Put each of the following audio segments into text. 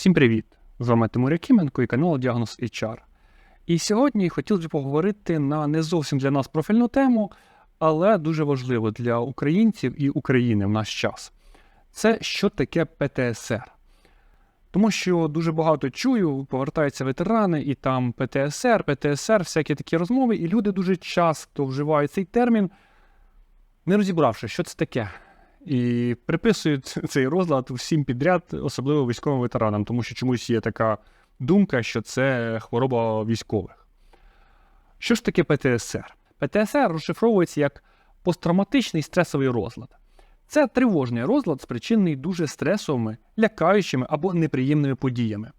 Всім привіт! З вами Тимур Якименко і канал Діагноз HR. І сьогодні хотілося б поговорити на не зовсім для нас профільну тему, але дуже важливо для українців і України в наш час. Це що таке ПТСР. Тому що дуже багато чую, повертаються ветерани, і там ПТСР, ПТСР, всякі такі розмови, і люди дуже часто вживають цей термін, не розібравши, що це таке. І приписують цей розлад всім підряд, особливо військовим ветеранам, тому що чомусь є така думка, що це хвороба військових. Що ж таке ПТСР? ПТСР розшифровується як посттравматичний стресовий розлад. Це тривожний розлад, спричинений дуже стресовими, лякаючими або неприємними подіями.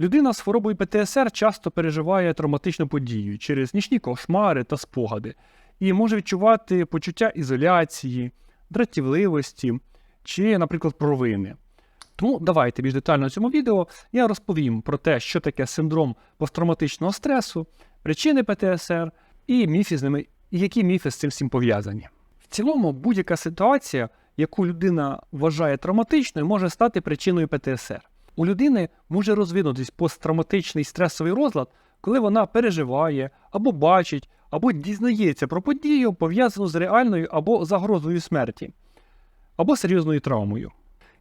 Людина з хворобою ПТСР часто переживає травматичну подію через нічні кошмари та спогади і може відчувати почуття ізоляції, дратівливості чи, наприклад, провини. Тому давайте більш детально в цьому відео я розповім про те, що таке синдром посттравматичного стресу, причини ПТСР і міфи з ними, і які міфи з цим всім пов'язані. В цілому, будь-яка ситуація, яку людина вважає травматичною, може стати причиною ПТСР. У людини може розвинутись посттравматичний стресовий розлад, коли вона переживає або бачить, або дізнається про подію, пов'язану з реальною або загрозою смерті, або серйозною травмою.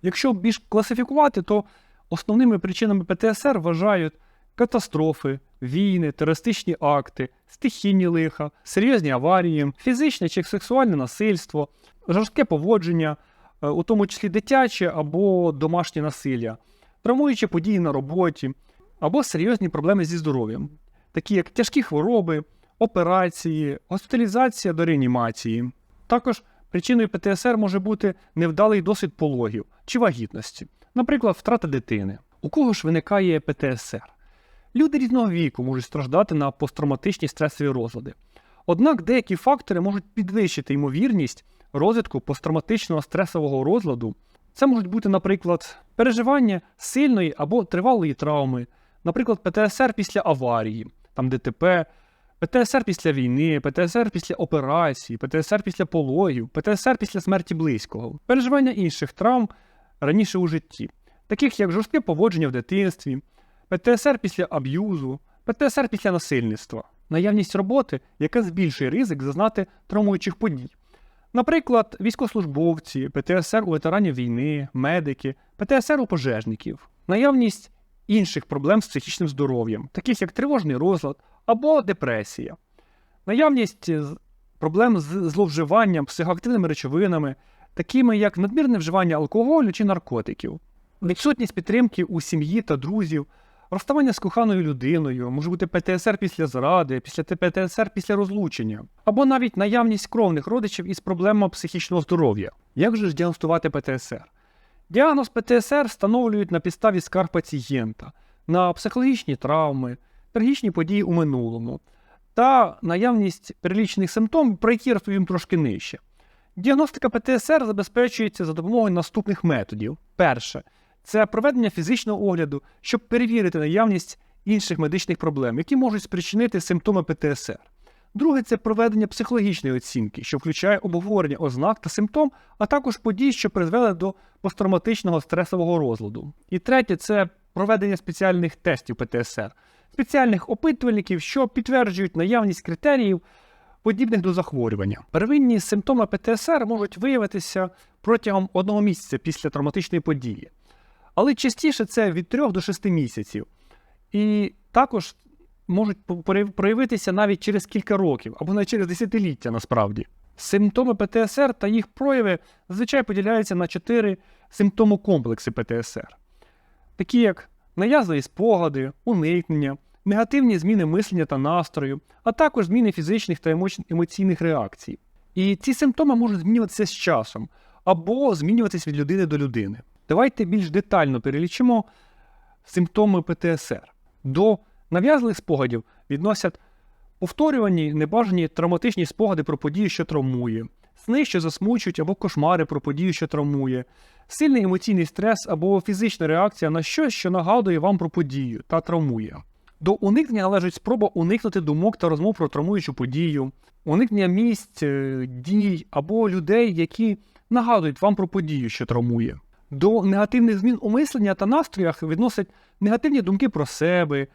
Якщо більш класифікувати, то основними причинами ПТСР вважають катастрофи, війни, терористичні акти, стихійні лиха, серйозні аварії, фізичне чи сексуальне насильство, жорстке поводження, е, у тому числі дитяче або домашнє насилля, травмуючі події на роботі, або серйозні проблеми зі здоров'ям, такі як тяжкі хвороби, операції, госпіталізація до реанімації. Також причиною ПТСР може бути невдалий досвід пологів чи вагітності, наприклад, втрата дитини. У кого ж виникає ПТСР? Люди різного віку можуть страждати на посттравматичні стресові розлади. Однак деякі фактори можуть підвищити ймовірність розвитку посттравматичного стресового розладу. Це можуть бути, наприклад, переживання сильної або тривалої травми, наприклад, ПТСР після аварії, там ДТП, ПТСР після війни, ПТСР після операції, ПТСР після пологів, ПТСР після смерті близького, переживання інших травм раніше у житті, таких як жорстке поводження в дитинстві, ПТСР після аб'юзу, ПТСР після насильництва, наявність роботи, яка збільшує ризик зазнати травмуючих подій. Наприклад, військовослужбовці, ПТСР у ветеранів війни, медики, ПТСР у пожежників, наявність інших проблем з психічним здоров'ям, таких як тривожний розлад або депресія, наявність проблем з зловживанням психоактивними речовинами, такими як надмірне вживання алкоголю чи наркотиків, відсутність підтримки у сім'ї та друзів, розставання з коханою людиною, може бути ПТСР після зради, після ПТСР після розлучення, або навіть наявність кровних родичів із проблемами психічного здоров'я. Як же ж діагностувати ПТСР? Діагноз ПТСР встановлюють на підставі скарг пацієнта на психологічні травми, трагічні події у минулому та наявність перелічених симптомів, про які я розповім трошки нижче. Діагностика ПТСР забезпечується за допомогою наступних методів. Перше це проведення фізичного огляду, щоб перевірити наявність інших медичних проблем, які можуть спричинити симптоми ПТСР. Друге це проведення психологічної оцінки, що включає обговорення ознак та симптом, а також подій, що призвели до посттравматичного стресового розладу. І третє це проведення спеціальних тестів ПТСР, спеціальних опитувальників, що підтверджують наявність критеріїв, подібних до захворювання. Первинні симптоми ПТСР можуть виявитися протягом одного місяця після травматичної події, але частіше це від 3 до 6 місяців. І також можуть проявитися навіть через кілька років або навіть через десятиліття насправді. Симптоми ПТСР та їх прояви зазвичай поділяються на чотири симптомокомплекси ПТСР, такі як наязливі спогади, уникнення, негативні зміни мислення та настрою, а також зміни фізичних та емоційних реакцій. І ці симптоми можуть змінюватися з часом або змінюватися від людини до людини. Давайте більш детально перелічимо симптоми ПТСР. До нав'язливих спогадів відносять повторювані небажані травматичні спогади про подію, що травмує, сни, що засмучують або кошмари про подію, що травмує, сильний емоційний стрес або фізична реакція на щось, що нагадує вам про подію та травмує. До уникнення належить спроба уникнути думок та розмов про травмуючу подію, уникнення місць, е, дій або людей, які нагадують вам про подію, що травмує. До негативних змін у мисленні та настроях відносять негативні думки про себе,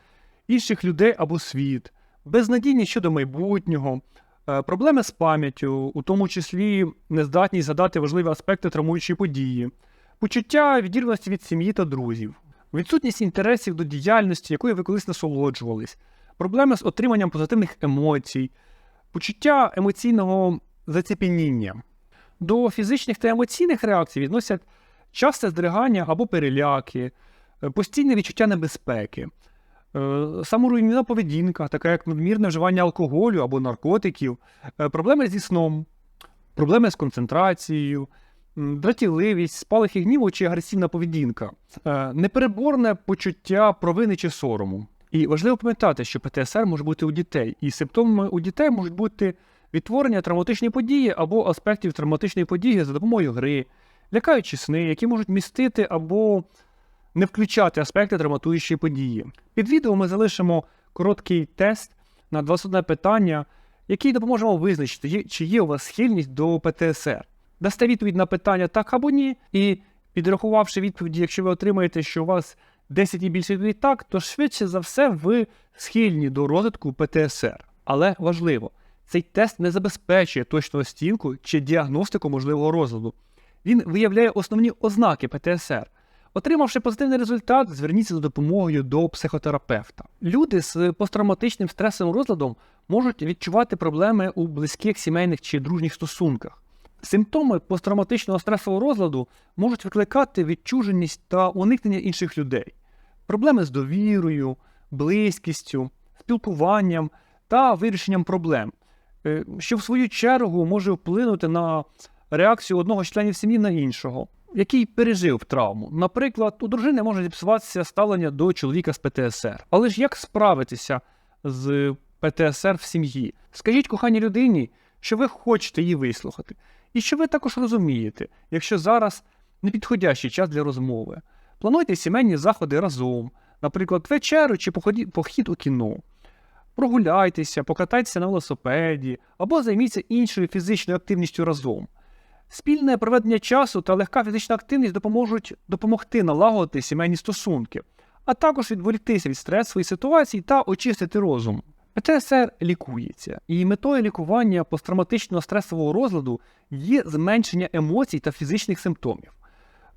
інших людей або світ, безнадійність щодо майбутнього, е, проблеми з пам'яттю, у тому числі нездатність згадати важливі аспекти травмуючої події, почуття відірваності від сім'ї та друзів, відсутність інтересів до діяльності, якою ви колись насолоджувались, проблеми з отриманням позитивних емоцій, почуття емоційного заціпеніння. До фізичних та емоційних реакцій відносять часте здригання або переляки, е, постійне відчуття небезпеки, е, саморуйнівна поведінка, така як надмірне вживання алкоголю або наркотиків, е, проблеми зі сном, проблеми з концентрацією, дратівливість, спалахи гніву чи агресивна поведінка, е, непереборне почуття провини чи сорому. І важливо пам'ятати, що ПТСР може бути у дітей, і симптомами у дітей можуть бути відтворення травматичної події або аспектів травматичної події за допомогою гри, лякаючі сни, які можуть містити або не включати аспекти травматуючої події. Під відео ми залишимо короткий тест на 21 питання, який допоможе вам визначити, чи є у вас схильність до ПТСР. Дасте відповідь на питання так або ні, і підрахувавши відповіді, якщо ви отримаєте, що у вас 10 і більше відповідей так, то швидше за все ви схильні до розвитку ПТСР. Але важливо, цей тест не забезпечує точну оцінку чи діагностику можливого розладу. Він виявляє основні ознаки ПТСР. Отримавши позитивний результат, зверніться за допомогою до психотерапевта. Люди з посттравматичним стресовим розладом можуть відчувати проблеми у близьких сімейних чи дружніх стосунках. Симптоми посттравматичного стресового розладу можуть викликати відчуженість та уникнення інших людей, проблеми з довірою, близькістю, спілкуванням та вирішенням проблем, е, що в свою чергу може вплинути на реакцію одного з членів сім'ї на іншого, який пережив травму. Наприклад, у дружини може зіпсуватися ставлення до чоловіка з ПТСР. Але ж як справитися з ПТСР в сім'ї? Скажіть коханій людині, що ви хочете її вислухати, і що ви також розумієте, якщо зараз непідходящий час для розмови. Плануйте сімейні заходи разом, наприклад, вечерю чи похід у кіно. Прогуляйтеся, покатайтеся на велосипеді або займіться іншою фізичною активністю разом. Спільне проведення часу та легка фізична активність допоможуть допомогти налагодити сімейні стосунки, а також відволіктися від стресової ситуації та очистити розум. ПТСР лікується, і метою лікування посттравматичного стресового розладу є зменшення емоцій та фізичних симптомів,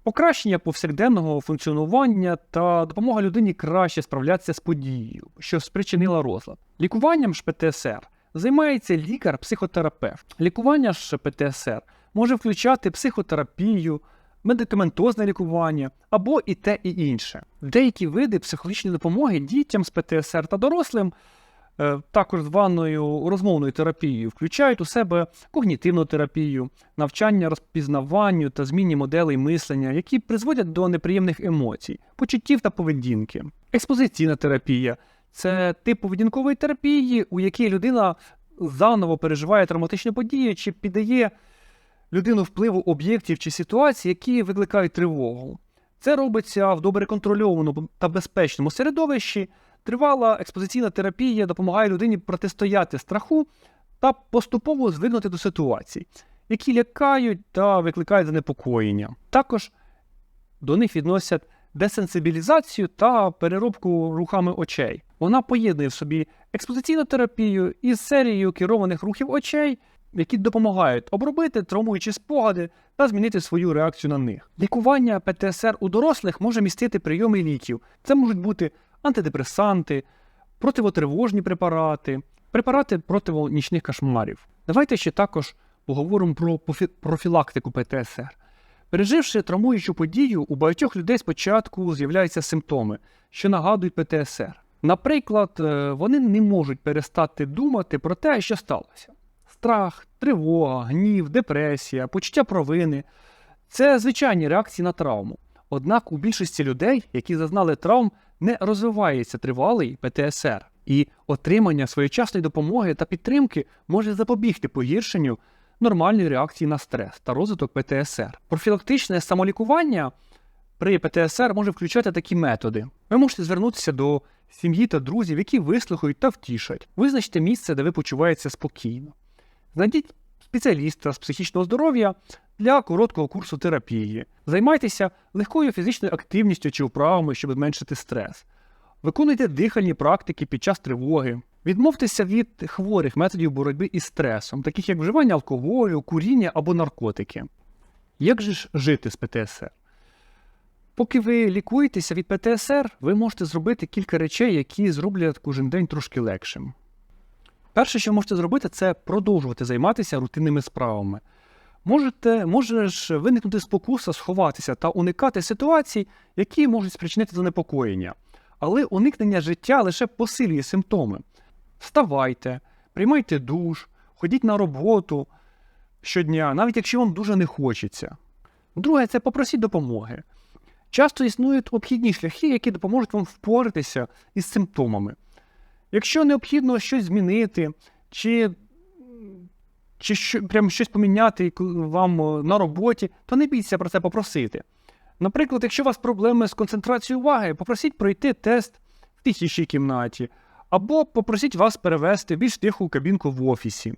покращення повсякденного функціонування та допомога людині краще справлятися з подією, що спричинила розлад. Лікуванням ж ПТСР займається лікар-психотерапевт. Лікування ж ПТСР може включати психотерапію, медикаментозне лікування або і те, і інше. Деякі види психологічної допомоги дітям з ПТСР та дорослим, також званою розмовною терапією, включають у себе когнітивну терапію, навчання розпізнаванню та зміні моделей мислення, які призводять до неприємних емоцій, почуттів та поведінки. Експозиційна терапія це тип поведінкової терапії, у якій людина заново переживає травматичні події чи піддає людину впливу об'єктів чи ситуацій, які викликають тривогу. Це робиться в добре контрольованому та безпечному середовищі. Тривала експозиційна терапія допомагає людині протистояти страху та поступово звикнути до ситуацій, які лякають та викликають занепокоєння. Також до них відносять десенсибілізацію та переробку рухами очей. Вона поєднує в собі експозиційну терапію із серією керованих рухів очей, які допомагають обробити травмуючі спогади та змінити свою реакцію на них. Лікування ПТСР у дорослих може містити прийоми ліків. Це можуть бути антидепресанти, противотривожні препарати, препарати проти нічних кошмарів. Давайте ще також поговоримо про профілактику ПТСР. Переживши травмуючу подію, у багатьох людей спочатку з'являються симптоми, що нагадують ПТСР. Наприклад, е, вони не можуть перестати думати про те, що сталося. Страх, тривога, гнів, депресія, почуття провини це звичайні реакції на травму. Однак у більшості людей, які зазнали травм, не розвивається тривалий ПТСР, і отримання своєчасної допомоги та підтримки може запобігти погіршенню нормальної реакції на стрес та розвиток ПТСР. Профілактичне самолікування при ПТСР може включати такі методи. Ви можете звернутися до сім'ї та друзів, які вислухають та втішать. Визначте місце, де ви почуваєтеся спокійно. Знайдіть спеціаліста з психічного здоров'я для короткого курсу терапії. Займайтеся легкою фізичною активністю чи вправами, щоб зменшити стрес. Виконуйте дихальні практики під час тривоги. Відмовтеся від хворих методів боротьби із стресом, таких як вживання алкоголю, куріння або наркотики. Як же ж жити з ПТСР? Поки ви лікуєтеся від ПТСР, ви можете зробити кілька речей, які зроблять кожен день трошки легшим. Перше, що можете зробити, це продовжувати займатися рутинними справами. Можете, може ж виникнути спокуса сховатися та уникати ситуацій, які можуть спричинити занепокоєння. Але уникнення життя лише посилює симптоми. Вставайте, приймайте душ, ходіть на роботу щодня, навіть якщо вам дуже не хочеться. Друге, це попросіть допомоги. Часто існують обхідні шляхи, які допоможуть вам впоратися із симптомами. Якщо необхідно щось змінити, чи, чи що, прям щось поміняти вам на роботі, то не бійтеся про це попросити. Наприклад, якщо у вас проблеми з концентрацією уваги, попросіть пройти тест в тихішій кімнаті, або попросіть вас перевести більш тиху кабінку в офісі,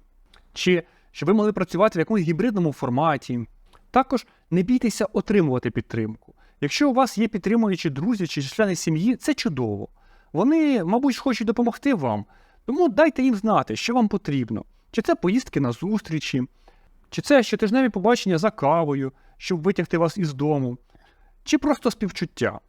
чи щоб ви могли працювати в якомусь гібридному форматі. Також не бійтеся отримувати підтримку. Якщо у вас є підтримуючі друзі чи члени сім'ї, це чудово. Вони, мабуть, хочуть допомогти вам, тому дайте їм знати, що вам потрібно. Чи це поїздки на зустрічі, чи це щотижневі побачення за кавою, щоб витягти вас із дому, чи просто співчуття.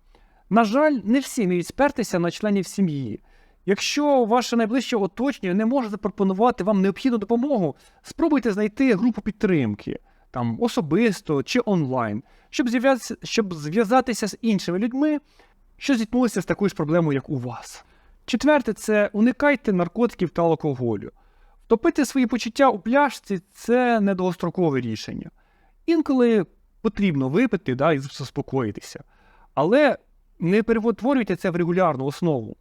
На жаль, не всі вміють спертися на членів сім'ї. Якщо ваше найближче оточення не може запропонувати вам необхідну допомогу, спробуйте знайти групу підтримки там особисто чи онлайн, щоб щоб зв'язатися з іншими людьми, що зіткнулися з такою ж проблемою, як у вас. Четверте, це уникайте наркотиків та алкоголю. Втопити свої почуття у пляшці це не довгострокове рішення. Інколи потрібно випити да, і заспокоїтися. Але не перетворюйте це в регулярну основу.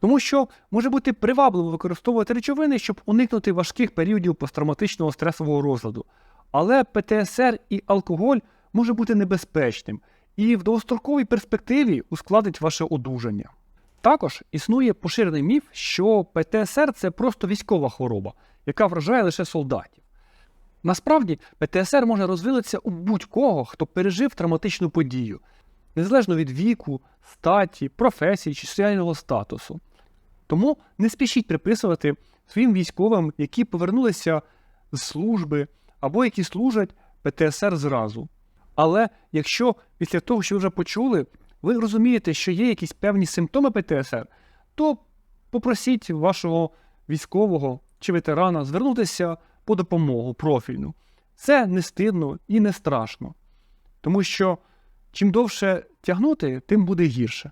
Тому що може бути привабливо використовувати речовини, щоб уникнути важких періодів посттравматичного стресового розладу. Але ПТСР і алкоголь може бути небезпечним і в довгостроковій перспективі ускладить ваше одужання. Також існує поширений міф, що ПТСР це просто військова хвороба, яка вражає лише солдатів. Насправді, ПТСР може розвилитися у будь-кого, хто пережив травматичну подію, незалежно від віку, статі, професії чи соціального статусу. Тому не спішіть приписувати своїм військовим, які повернулися з служби або які служать ПТСР зразу. Але якщо після того, що вже почули, ви розумієте, що є якісь певні симптоми ПТСР, то попросіть вашого військового чи ветерана звернутися по допомогу профільну. Це не стидно і не страшно. Тому що чим довше тягнути, тим буде гірше.